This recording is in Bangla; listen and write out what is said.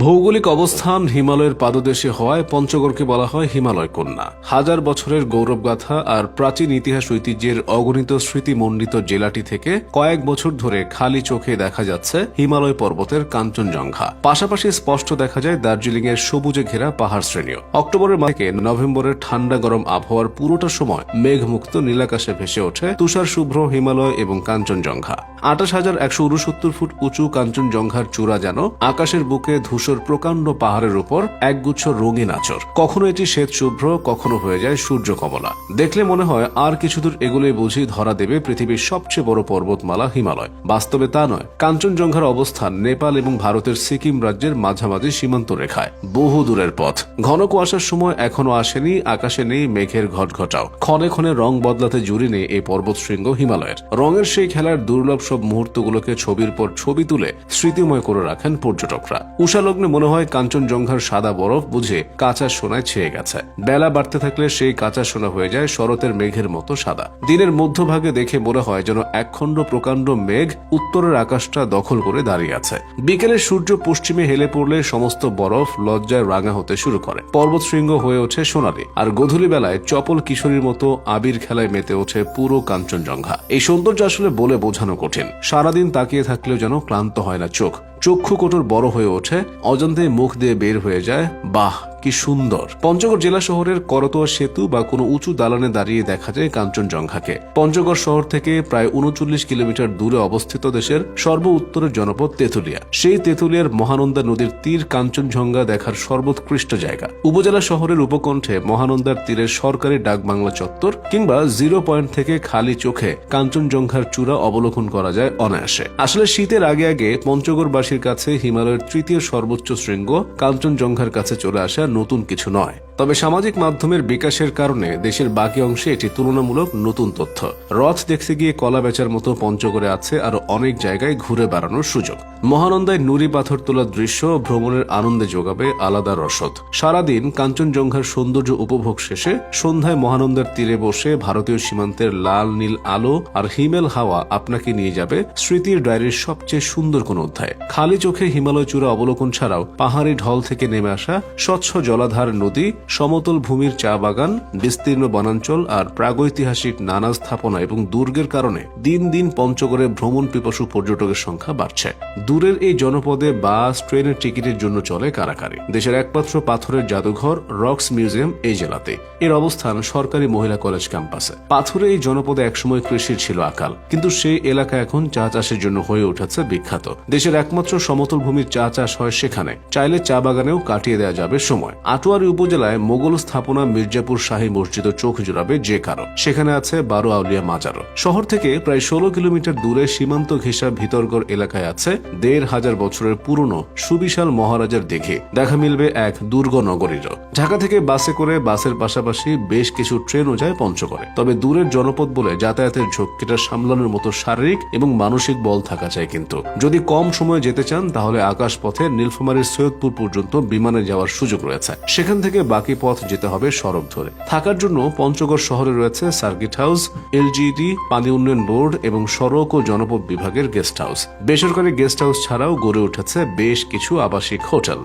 ভৌগোলিক অবস্থান হিমালয়ের পাদদেশে হওয়ায় পঞ্চগড়কে বলা হয় হিমালয় কন্যা। হাজার বছরের গৌরবগাথা আর প্রাচীন ইতিহাস ঐতিহ্যের অগণিত স্মৃতিমণ্ডিত জেলাটি থেকে কয়েক বছর ধরে খালি চোখে দেখা যাচ্ছে হিমালয় পর্বতের কাঞ্চনজঙ্ঘা। পাশাপাশি স্পষ্ট দেখা যায় দার্জিলিং এর সবুজে ঘেরা পাহাড় শ্রেণীও। অক্টোবরের মাস থেকে নভেম্বরের ঠান্ডা গরম আবহাওয়ার পুরোটা সময় মেঘমুক্ত নীলাকাশে ভেসে ওঠে তুষার শুভ্র হিমালয় এবং কাঞ্চনজঙ্ঘা। আঠাশ হাজার একশো উনসত্তর ফুট উঁচু কাঞ্চনজঙ্ঘার চূড়া যেন আকাশের বুকে ধূসর প্রকাণ্ড পাহাড়ের উপর একগুচ্ছ রঙিন আচর। কখনো এটি শ্বেত শুভ্র কখনো হয়ে যায় সূর্য কমলা দেখলে মনে হয় আর কিছু দূর এগুলোই বুঝি ধরা দেবে পৃথিবীর সবচেয়ে বড় পর্বতমালা হিমালয়। বাস্তবে তা নয়। কাঞ্চনজঙ্ঘার অবস্থান নেপাল এবং ভারতের সিকিম রাজ্যের মাঝামাঝি সীমান্ত রেখায়। বহু দূরের পথ। ঘন কুয়াশার সময় এখনও আসেনি, আকাশে নেই, মেঘের ঘটঘটাও। ক্ষণে ক্ষণে রং বদলাতে জুড়ি নেই এই পর্বত শৃঙ্গ হিমালয়ের। রঙের সেই খেলার দুর্লভ সব মুহূর্তগুলোকে ছবির পর ছবি তুলে স্মৃতিময় করে রাখেন পর্যটকরা। উষালগ্নে মনে হয় কাঞ্চনজঙ্ঘার সাদা বরফ বুঝে কাঁচা সোনায় ছেয়ে গেছে। বেলা বাড়তে থাকলে সেই কাঁচা সোনা হয়ে যায় শরতের মেঘের মতো সাদা। দিনের মধ্যভাগে দেখে মনে হয় যেন একখণ্ড প্রকাণ্ড মেঘ উত্তরের আকাশটা দখল করে দাঁড়িয়ে আছে। বিকেলে সূর্য পশ্চিমে হেলে পড়লে সমস্ত বরফ লজ্জায় রাঙা হতে শুরু করে। পর্বত শৃঙ্গ হয়ে ওঠে সোনালি। আর গধূলি বেলায় চপল কিশোরীর মতো আবির খেলায় মেতে ওঠে পুরো কাঞ্চনজঙ্ঘা এই সৌন্দর্য আসলে বলে বোঝানো কঠিন। সারাদিন তাকিয়ে থাকলেও যেন ক্লান্ত হয় না চোখ। চক্ষু কোটর বড় হয়ে ওঠে অজান্তে মুখ দিয়ে বের হয়ে যায়, বাহ! কি সুন্দর। পঞ্চগড় জেলা শহরের করতোয়া সেতু বা কোনো উঁচু দালানে দাঁড়িয়ে দেখা যায় কাঞ্চনজঙ্ঘাকে। পঞ্চগড় শহর থেকে প্রায় উনচল্লিশ কিলোমিটার দূরে অবস্থিত দেশের সর্ব উত্তরের জনপদ তেঁতুলিয়া। সেই তেঁতুলিয়ার মহানন্দা নদীর তীর কাঞ্চনজঙ্ঘা দেখার সর্বোৎকৃষ্ট জায়গা। উপজেলা শহরের উপকণ্ঠে মহানন্দার তীরের সরকারি ডাকবাংলা চত্বর কিংবা জিরো পয়েন্ট থেকে খালি চোখে কাঞ্চনজঙ্ঘার চূড়া অবলোকন করা যায় অনায়াসে। আসলে শীতের আগে আগে পঞ্চগড়বাসীর কাছে হিমালয়ের তৃতীয় সর্বোচ্চ শৃঙ্গ কাঞ্চনজঙ্ঘার কাছে চলে আসা নতুন কিছু নয়। তবে সামাজিক মাধ্যমের বিকাশের কারণে দেশের বাকি অংশে এটি তুলনামূলক নতুন তথ্য। রথ দেখতে গিয়ে কলা বেচার মতো পঞ্চগড়ে আছে আরও অনেক জায়গায় ঘুরে বেড়ানোর সুযোগ। মহানন্দায় নুড়ি পাথর তোলার দৃশ্য ভ্রমণের আনন্দে যোগাবে আলাদা রসদ। সারাদিন কাঞ্চনজঙ্ঘার সৌন্দর্য উপভোগ শেষে সন্ধ্যায় মহানন্দার তীরে বসে ভারতীয় সীমান্তের লাল, নীল আলো আর হিমেল হাওয়া আপনাকে নিয়ে যাবে স্মৃতির ডায়েরির সবচেয়ে সুন্দর কোন অধ্যায়। খালি চোখে হিমালয় চূড়া অবলোকন ছাড়াও পাহাড়ি ঢল থেকে নেমে আসা স্বচ্ছ জলাধার নদী, সমতল ভূমির চা বাগান, বিস্তীর্ণ বনাঞ্চল আর প্রাগৈতিহাসিক নানা স্থাপনা এবং দুর্গের কারণে দিন দিন পঞ্চগড়ে ভ্রমণ পিপাসু পর্যটকের সংখ্যা বাড়ছে। দূরের এই জনপদে বাস, ট্রেনের টিকিটের জন্য চলে কারাকারি। দেশের একমাত্র পাথরের জাদুঘর, রক্স মিউজিয়াম এই জেলাতে। এর অবস্থান সরকারি মহিলা কলেজ ক্যাম্পাসে। পাথরে এই জনপদে একসময় কৃষির ছিল আকাল, কিন্তু সেই এলাকা এখন চা চাষের জন্য হয়ে উঠেছে বিখ্যাত। দেশের একমাত্র সমতল ভূমির চা চাষ হয় সেখানে। চাইলে চা বাগানেও কাটিয়ে দেওয়া যাবে সময়। আটোয়ারি উপজেলায় মোগল স্থাপনা মির্জাপুর শাহী মসজিদ চোখ জোড়াবে যে কারণ। সেখানে আছে বারো আউলিয়া মাজারও। শহর থেকে প্রায় ষোলো কিলোমিটার দূরে সীমান্ত ঘেঁষা ভিতরগড় এলাকায় আছে দেড় হাজার বছরের পুরনো সুবিশাল মহারাজার দেখে দেখা মিলবে এক দুর্গ নগরীরও। ঢাকা থেকে বাসে করে বাসের পাশাপাশি বেশ কিছু ট্রেনও যায় পঞ্চগড়ে। তবে দূরের জনপদ বলে যাতায়াতের ঝক্কিটা সামলানোর মতো শারীরিক এবং মানসিক বল থাকা চাই কিন্তু। যদি কম সময়ে যেতে চান, তাহলে আকাশ পথে নীলফামারীর সৈয়দপুর পর্যন্ত বিমানে যাওয়ার সুযোগ রয়েছে। সেখান থেকে বাকি পথ যেতে হবে সড়ক ধরে। থাকার জন্য পঞ্চগড় শহরে রয়েছে সার্কিট হাউস, এলজিডি, পানি উন্নয়ন বোর্ড এবং সড়ক ও জনপথ বিভাগের গেস্ট হাউস। বেসরকারি গেস্ট হাউস ছাড়াও গড়ে উঠেছে বেশ কিছু আবাসিক হোটেল।